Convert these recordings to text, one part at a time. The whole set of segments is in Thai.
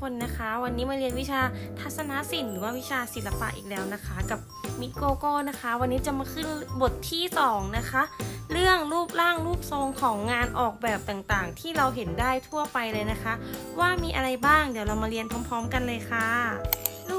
คนนะคะวันนี้มาเรียนวิชาทัศนศิลป์หรือว่าวิชาศิลปะอีกแล้วนะคะ กับมิโกโก้นะคะ วันนี้จะมาขึ้นบทที่ 2 นะคะ เรื่องรูปร่างรูปทรงของงานออกแบบต่างๆ ที่เราเห็นได้ทั่วไปเลยนะคะ ว่ามีอะไรบ้างเดี๋ยวเรามาเรียนพร้อม ๆ กันเลยค่ะ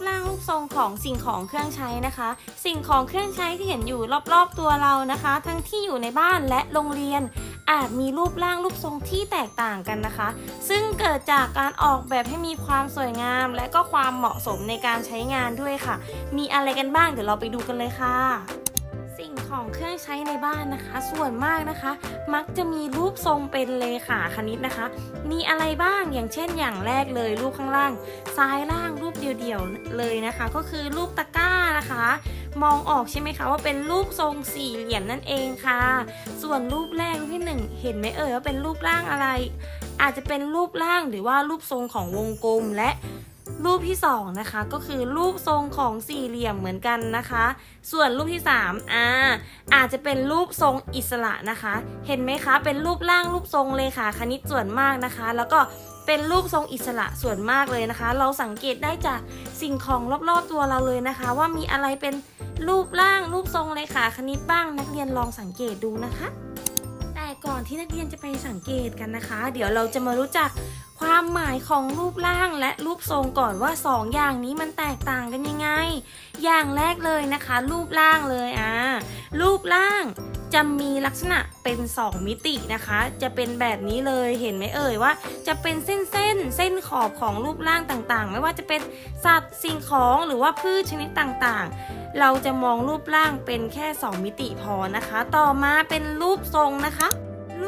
รูปร่างรูปทรงของสิ่งของเครื่องใช้นะคะ สิ่งของเครื่องใช้ที่เห็นอยู่รอบๆตัวเรานะคะ ทั้งที่อยู่ในบ้านและโรงเรียน อาจมีรูปร่างรูปทรงที่แตกต่างกันนะคะ ซึ่งเกิดจากการออกแบบให้มีความสวยงาม และก็ความเหมาะสมในการใช้งานด้วยค่ะ มีอะไรกันบ้างเดี๋ยวเราไปดูกันเลยค่ะ ของเครื่องใช้ในบ้านนะคะ ส่วนมากนะคะ มักจะมีรูปทรงเป็นเลขาคณิตนะคะ มีอะไรบ้างอย่างเช่นอย่างแรกเลยรูปข้างล่าง ซ้ายล่างรูปเดียวๆเลยนะคะ ก็คือรูปตะกร้านะคะ มองออกใช่ไหมคะว่าเป็นรูปทรงสี่เหลี่ยมนั่นเองค่ะ ส่วนรูปแรกรูปที่หนึ่งเห็นไหมเอ่ยว่าเป็นรูปร่างอะไร อาจจะเป็นรูปร่างหรือว่ารูปทรงของวงกลมและ รูปที่สองนะคะก็คือรูปทรงของสี่เหลี่ยมเหมือนกันนะคะ ส่วนรูปที่สามอ่าอาจจะเป็นรูปทรงอิสระนะคะ เห็นไหมคะ เป็นรูปร่างรูปทรงเลขาคณิตส่วนมากนะคะ แล้วก็เป็นรูปทรงอิสระส่วนมากเลยนะคะ เราสังเกตได้จากสิ่งของรอบๆตัวเราเลยนะคะ ว่ามีอะไรเป็นรูปร่างรูปทรงเลขาคณิตบ้างนักเรียนลองสังเกตดูนะคะ ก่อนที่นักเรียนจะไปสังเกตกันนะคะ เดี๋ยวเราจะมารู้จักความหมายของรูปร่างและรูปทรงก่อนว่าสองอย่างนี้มันแตกต่างกันยังไง อย่างแรกเลยนะคะ รูปร่างเลยอ่ารูปร่างจะมีลักษณะเป็น 2 มิตินะคะ จะเป็นแบบนี้เลยเห็นไหมเอ่ยว่า จะเป็นเส้นเส้นเส้นขอบของรูปร่างต่างๆ ไม่ว่าจะเป็นสัตว์สิ่งของหรือว่าพืชชนิดต่างๆ เราจะมองรูปร่างเป็นแค่ 2 มิติพอนะคะ ต่อมาเป็นรูปทรงนะคะ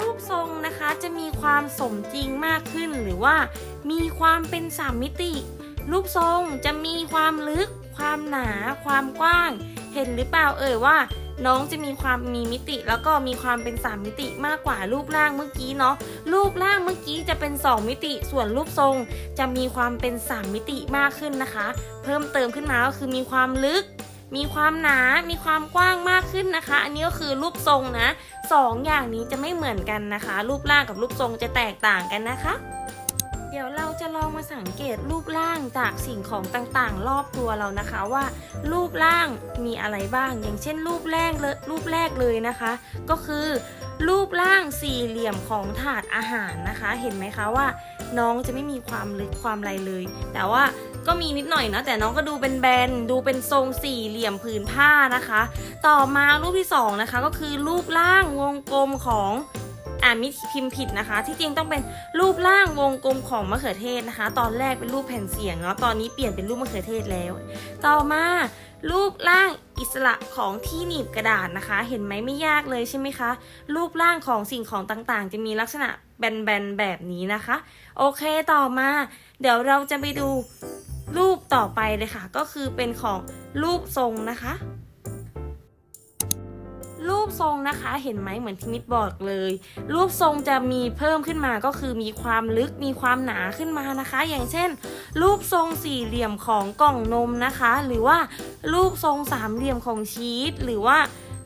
รูปทรงนะคะจะมีความสมจริงมากขึ้น หรือว่ามีความเป็นสามมิติ รูปทรงจะมีความลึก ความหนา ความกว้าง เห็นหรือเปล่าเอ่ยว่า น้องจะมีความมีมิติ แล้วก็มีความเป็นสามมิติมากกว่ารูปร่างเมื่อกี้เนาะรูปร่างเมื่อกี้จะเป็นสองมิติ ส่วนรูปทรงจะมีความเป็นสามมิติมากขึ้นนะคะ เพิ่มเติมขึ้นมาก็คือมีความลึก มีความหนา มีความกว้างมากขึ้นนะคะ อันนี้ก็คือรูปทรงนะสองอย่างนี้จะไม่เหมือนกันนะคะ รูปร่างกับรูปทรงจะแตกต่างกันนะคะ เดี๋ยวเราจะลองมาสังเกตรูปร่างจากสิ่งของต่างๆ รอบตัวเรานะคะว่า รูปร่างมีอะไรบ้าง อย่างเช่น รูปแรกเลยรูปแรกเลยนะคะ ก็คือรูปร่างสี่เหลี่ยมของถาดอาหารนะคะ เห็นไหมคะว่า น้องจะไม่มีความลึกความไรเลย แต่ว่า ก็มีนิดหน่อยนะแต่น้องก็ดูเป็นแบนดูเป็นทรงสี่เหลี่ยมผืนผ้านะคะ ต่อมารูปที่สองนะคะก็คือรูปร่างวงกลมของอ่ามิพิมพ์ผิดนะคะ ที่จริงต้องเป็นรูปร่างวงกลมของมะเขือเทศนะคะ ตอนแรกเป็นรูปแผ่นเสียงเนาะตอนนี้เปลี่ยนเป็นรูปมะเขือเทศแล้ว ต่อมารูปร่างอิสระของที่หนีบกระดาษนะคะ เห็นไหมไม่ยากเลยใช่ไหมคะ รูปร่างของสิ่งของต่างๆ จะมีลักษณะแบนๆแบบนี้นะคะ โอเคต่อมา เดี๋ยวเราจะไปดู รูปต่อไปเลยค่ะ ก็คือเป็นของรูปทรงนะคะ รูปทรงนะคะเห็นไหมเหมือนที่มิดบอกเลย รูปทรงจะมีเพิ่มขึ้นมาก็คือมีความลึกมีความหนาขึ้นมานะคะ อย่างเช่น รูปทรงสี่เหลี่ยมของกล่องนมนะคะ หรือว่ารูปทรงสามเหลี่ยมของชีสหรือว่า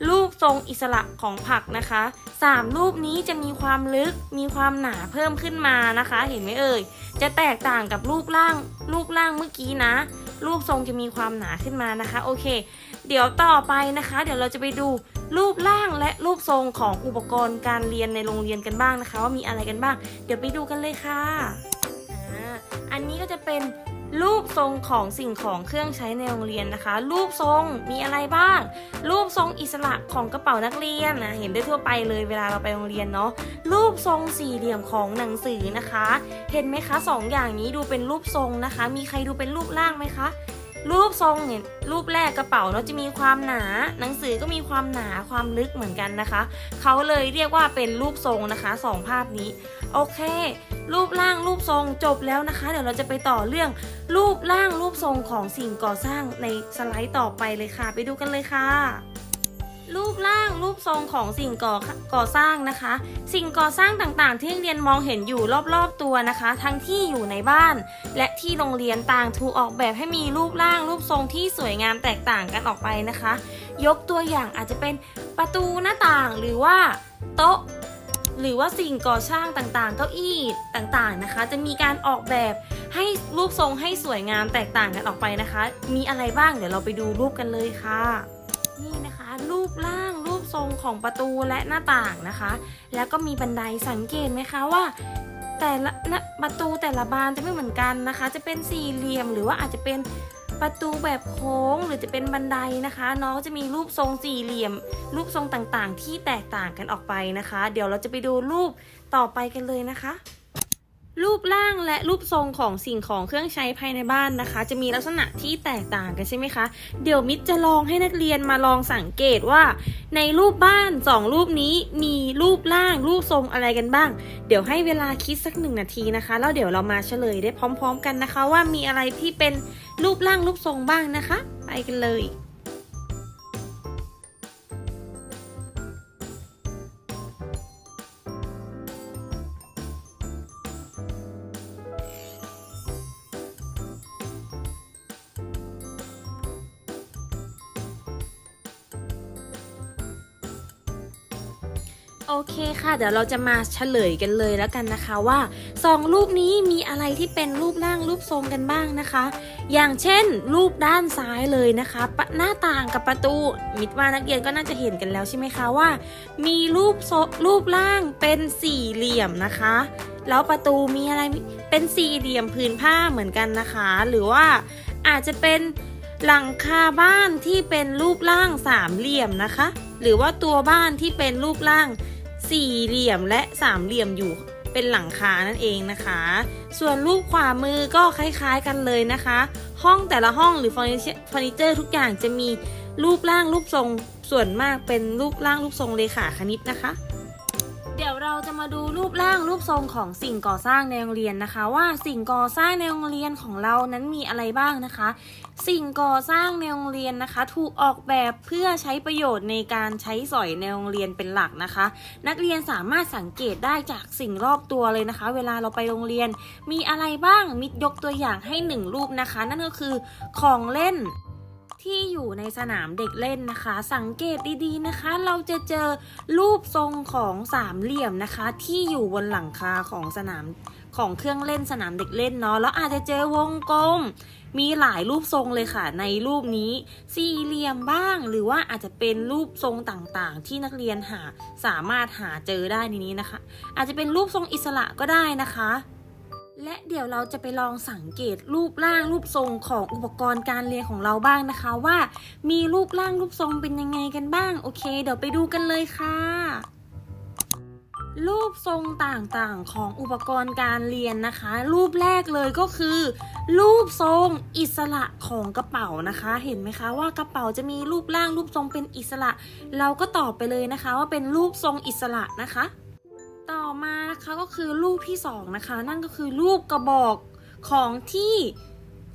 รูปทรงอิสระของผักนะคะสามรูปนี้จะมีความลึกมีความหนาเพิ่มขึ้นมานะคะ เห็นไหมเอ่ย จะแตกต่างกับรูปร่างรูปร่างเมื่อกี้นะ รูปทรงจะมีความหนาขึ้นมานะคะ โอเค เดี๋ยวต่อไปนะคะ เดี๋ยวเราจะไปดูรูปร่างและรูปทรงของอุปกรณ์การเรียนในโรงเรียนกันบ้างนะคะ ว่ามีอะไรกันบ้าง เดี๋ยวไปดูกันเลยค่ะอันนี้ก็จะเป็น รูปทรงของสิ่งของเครื่องใช้ในโรงเรียนนะคะ รูปทรงมีอะไรบ้าง รูปทรงอิสระของกระเป๋านักเรียนนะเห็นได้ทั่วไปเลยเวลาเราไปโรงเรียนเนาะรูปทรงสี่เหลี่ยมของหนังสือนะคะ เห็นไหมคะสองอย่างนี้ดูเป็นรูปทรงนะคะ มีใครดูเป็นรูปร่างไหมคะรูปทรงเนี่ยรูปแรกกระเป๋าเนาะจะมีความหนา หนังสือก็มีความหนาความลึกเหมือนกันนะคะ เขาเลยเรียกว่าเป็นรูปทรงนะคะสองภาพนี้ โอเค รูปร่างรูปทรงจบแล้วนะคะ เดี๋ยวเราจะไปต่อเรื่องรูปร่างรูปทรงของสิ่งก่อสร้างในสไลด์ต่อไปเลยค่ะ ไปดูกันเลยค่ะรูปร่างรูปทรงของสิ่งก่อก่อสร้างนะคะ สิ่งก่อสร้างต่างๆ ที่นักเรียนมองเห็นอยู่รอบๆตัวนะคะ ทั้งที่อยู่ในบ้าน และที่โรงเรียนต่างถูกออกแบบให้มีรูปร่างรูปทรงที่สวยงามแตกต่างกันออกไปนะคะ ยกตัวอย่างอาจจะเป็นประตูหน้าต่างหรือว่า โต๊ะ หรือว่าสิ่งก่อสร้างต่างๆ เก้าอี้ต่างๆนะคะ จะมีการออกแบบให้รูปทรงให้สวยงามแตกต่างกันออกไปนะคะ มีอะไรบ้างเดี๋ยวเราไปดูรูปกันเลยค่ะ นี่นะคะ รูปร่างรูปทรงของประตูและหน้าต่างนะคะ แล้วก็มีบันไดสังเกตไหมคะว่าแต่ละน้าประตูแต่ละบานจะไม่เหมือนกันนะคะ จะเป็นสี่เหลี่ยมหรือว่าอาจจะเป็น ประตูแบบโค้งหรือจะเป็นบันไดนะคะ น้องจะมีรูปทรงสี่เหลี่ยม รูปทรงต่างๆ ที่แตกต่างกันออกไปนะคะ เดี๋ยวเราจะไปดูรูปต่อไปกันเลยนะคะรูปร่างและรูปทรงของสิ่งของเครื่องใช้ภายในบ้านนะคะ จะมีลักษณะที่แตกต่างกันใช่ไหมคะ เดี๋ยวมิตรจะลองให้นักเรียนมาลองสังเกตว่า ในรูปบ้านสองรูปนี้มีรูปร่าง รูปทรงอะไรกันบ้าง เดี๋ยวให้เวลาคิดสักหนึ่งนาทีนะคะ แล้วเดี๋ยวเรามาเฉลยได้พร้อม ๆ กันนะคะ ว่ามีอะไรที่เป็น รูปร่างรูปทรงบ้างนะคะ ไปกันเลย โอเคค่ะ เดี๋ยวเราจะมาเฉลยกันเลยแล้วกันนะคะว่าสองรูปนี้มีอะไรที่เป็นรูปร่างรูปทรงกันบ้างนะคะ อย่างเช่น รูปด้านซ้ายเลยนะคะหน้าต่างกับประตูมิดว่านักเรียนก็น่าจะเห็นกันแล้วใช่ไหมคะว่า มีรูปรูปร่างเป็นสี่เหลี่ยมนะคะ แล้วประตูมีอะไรเป็นสี่เหลี่ยมผืนผ้าเหมือนกันนะคะ หรือว่าอาจจะเป็นหลังคาบ้านที่เป็นรูปร่างสามเหลี่ยมนะคะ หรือว่าตัวบ้านที่เป็นรูปร่าง สี่เหลี่ยมและสามเหลี่ยมอยู่เป็นหลังคานั่นเองนะคะ ส่วนรูปขวามือก็คล้ายๆกันเลยนะคะ ห้องแต่ละห้องหรือเฟอร์นิเจอร์ทุกอย่างจะมีรูปร่างรูปทรงส่วนมากเป็นรูปร่างรูปทรงเลขาคณิตนะคะ เดี๋ยวเราจะมาดูรูปร่างรูปทรงของสิ่งก่อสร้างในโรงเรียนนะคะ ว่าสิ่งก่อสร้างในโรงเรียนของเรานั้นมีอะไรบ้างนะคะ สิ่งก่อสร้างในโรงเรียนนะคะ ถูกออกแบบเพื่อใช้ประโยชน์ในการใช้สอยในโรงเรียนเป็นหลักนะคะ นักเรียนสามารถสังเกตได้จากสิ่งรอบตัวเลยนะคะ เวลาเราไปโรงเรียน มีอะไรบ้างมิดยกตัวอย่างให้หนึ่งรูปนะคะ นั่นก็คือของเล่น ที่อยู่ในสนามเด็กเล่นนะคะ สังเกตดีๆนะคะ เราจะเจอรูปทรงของสามเหลี่ยมนะคะ ที่อยู่บนหลังคาของสนามของเครื่องเล่นสนามเด็กเล่นเนาะแล้วอาจจะเจอวงกลม มีหลายรูปทรงเลยค่ะ ในรูปนี้สี่เหลี่ยมบ้าง หรือว่าอาจจะเป็นรูปทรงต่างๆ ที่นักเรียนหาสามารถหาเจอได้ในนี้นะคะ อาจจะเป็นรูปทรงอิสระก็ได้นะคะ และเดี๋ยวเราจะไปลองสังเกตรูปร่างรูปทรงของอุปกรณ์การเรียนของเราบ้างนะคะ ว่ามีรูปร่างรูปทรงเป็นยังไงกันบ้าง โอเค เดี๋ยวไปดูกันเลยค่ะ รูปทรงต่างๆของอุปกรณ์การเรียนนะคะ รูปแรกเลยก็คือ รูปทรงอิสระของกระเป๋านะคะ เห็นไหมคะว่ากระเป๋าจะมีรูปร่างรูปทรงเป็นอิสระ เราก็ตอบไปเลยนะคะ ว่าเป็นรูปทรงอิสระนะคะ อมานะคะก็คือรูปที่สองนะคะ นั่นก็คือรูปกระบอกของที่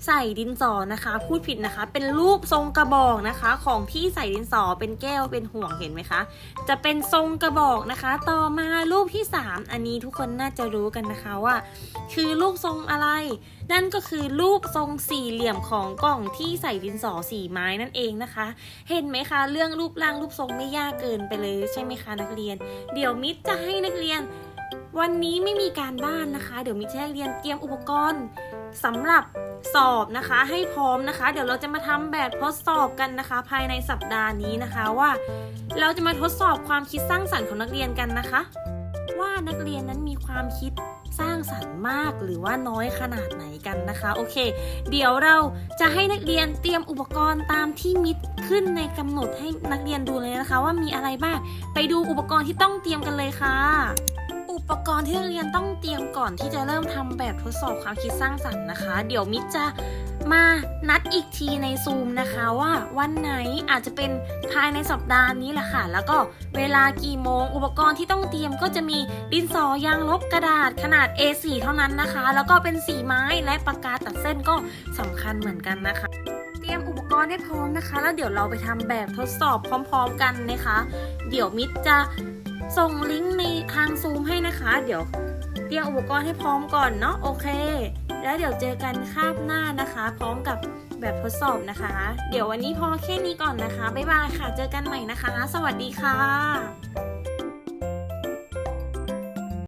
ใส่ดินสอนะคะ พูดผิดนะคะ เป็นรูปทรงกระบอกนะคะ ของที่ใส่ดินสอเป็นแก้วเป็นห่วงเห็นไหมคะ จะเป็นทรงกระบอกนะคะ ต่อมารูปที่สามอันนี้ทุกคนน่าจะรู้กันนะคะว่า คือรูปทรงอะไร นั่นก็คือรูปทรงสี่เหลี่ยมของกล่องที่ใส่ดินสอสีไม้นั่นเองนะคะ เห็นไหมคะ เรื่องรูปร่างรูปทรงไม่ยากเกินไปเลยใช่ไหมคะนักเรียน เดี๋ยวมิตรจะให้นักเรียน วันนี้ไม่มีการบ้านนะคะ เดี๋ยวมิตรจะให้เรียนเตรียมอุปกรณ์สำหรับสอบนะคะ ให้พร้อมนะคะ เดี๋ยวเราจะมาทำแบบทดสอบกันนะคะ ภายในสัปดาห์นี้นะคะว่า เราจะมาทดสอบความคิดสร้างสรรค์ของนักเรียนกันนะคะ ว่านักเรียนนั้นมีความคิดสร้างสรรค์มากหรือว่าน้อยขนาดไหนกันนะคะ โอเค เดี๋ยวเราจะให้นักเรียนเตรียมอุปกรณ์ตามที่มิดขึ้นในกำหนดให้นักเรียนดูเลยนะคะ ว่ามีอะไรบ้างไปดูอุปกรณ์ที่ต้องเตรียมกันเลยค่ะ อุปกรณ์ที่นักเรียนต้องเตรียมก่อนที่จะเริ่มทำแบบทดสอบความคิดสร้างสรรค์นะคะ เดี๋ยวมิดจะมานัดอีกทีในซูมนะคะว่าวันไหนอาจจะเป็นภายในสัปดาห์นี้แหละค่ะ แล้วก็เวลากี่โมง อุปกรณ์ที่ต้องเตรียมก็จะมีดินสอยางลบกระดาษขนาด A4 เท่านั้นนะคะ แล้วก็เป็นสีไม้และปากกาตัดเส้นก็สำคัญเหมือนกันนะคะเตรียมอุปกรณ์ให้พร้อมนะคะ แล้วเดี๋ยวเราไปทำแบบทดสอบพร้อม ๆ กันนะคะ เดี๋ยวมิตรจะ ส่งลิงก์ในทางซูมให้นะคะ เดี๋ยวเตรียมอุปกรณ์ให้พร้อมก่อนเนาะโอเค แล้วเดี๋ยวเจอกันคาบหน้านะคะ พร้อมกับแบบทดสอบนะคะ เดี๋ยววันนี้พอแค่นี้ก่อนนะคะบ๊ายบายค่ะ เจอกันใหม่นะคะ สวัสดีค่ะ